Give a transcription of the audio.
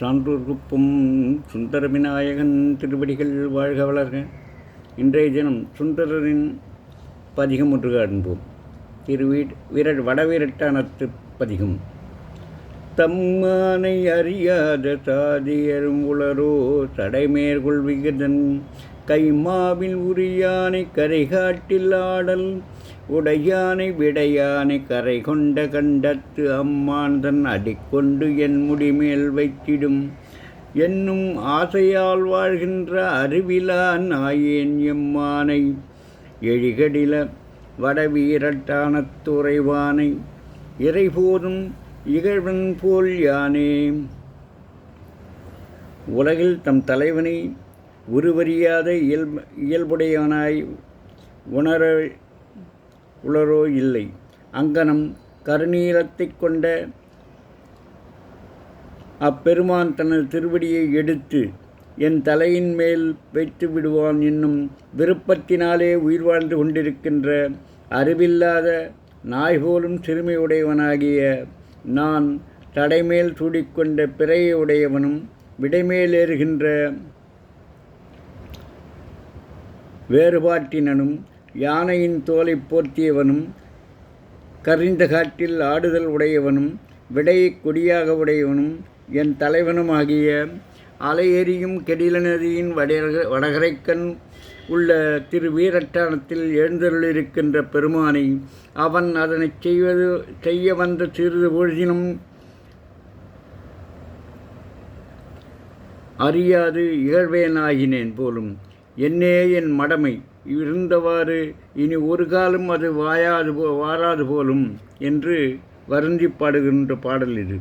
சான்றோர் சுந்தர விநாயகன் திருவடிகள் வாழ்க வளர்க. இன்றைய தினம் சுந்தரரின் பதிகம் ஒன்று காண்போம். திருவீட் விரட் வடவீரட்டானத்து பதிகம். தம்மானை அறியாத சாதியரும் உளரோ சடைமேற்கொள் விகதன். கைமாவில் உரியானை கரைகாட்டில் ஆடல் உடையானை விடையானை கரை கொண்ட கண்டத்து அம்மான் தன் அடிக்கொண்டு என் முடிமேல் வைத்திடும். என்னும் ஆசையால் வாழ்கின்ற அறிவிலான் ஆயேன் எம்மானை. எழிகடில வடவீரட்டானத்துறைவானை இறைபோதும் இகழ்வன் போல் யானே. உலகில் தம் தலைவனை உருவறியாத இயல் இயல்புடையவனாய் உணர உளரோ இல்லை. அங்கனம் கருநீலத்தைக் கொண்ட அப்பெருமான் தனது திருவடியை எடுத்து என் தலையின் மேல் வைத்து விடுவான் என்னும் விருப்பத்தினாலே உயிர் வாழ்ந்து கொண்டிருக்கின்ற அறிவில்லாத நாய் போலும் சிறுமையுடையவனாகிய நான் தடைமேல் சூடிக்கொண்ட பிறையை உடையவனும் விடைமேலேறுகின்ற வேறுபாட்டினனும் யானையின் தோலை போர்த்தியவனும் கரிந்த காட்டில் ஆடுதல் உடையவனும் விடையை கொடியாக உடையவனும் என் தலைவனும் ஆகிய அலையெறியும் கெடில நதியின் வடக வடகரைக்கண் உள்ள திரு வீரட்டானத்தில் எழுந்தருளிருக்கின்ற பெருமானை அவன் அதனை செய்வது செய்ய வந்த சிறிது பொழுதினும் அறியாது இகழ்வேனாகினேன் போலும். என்னே என் மடமை இருந்தவாறு இனி ஒரு காலம் அது வாயாது போ வாராது போலும் என்று வருந்தி பாடுகின்ற பாடல் இது.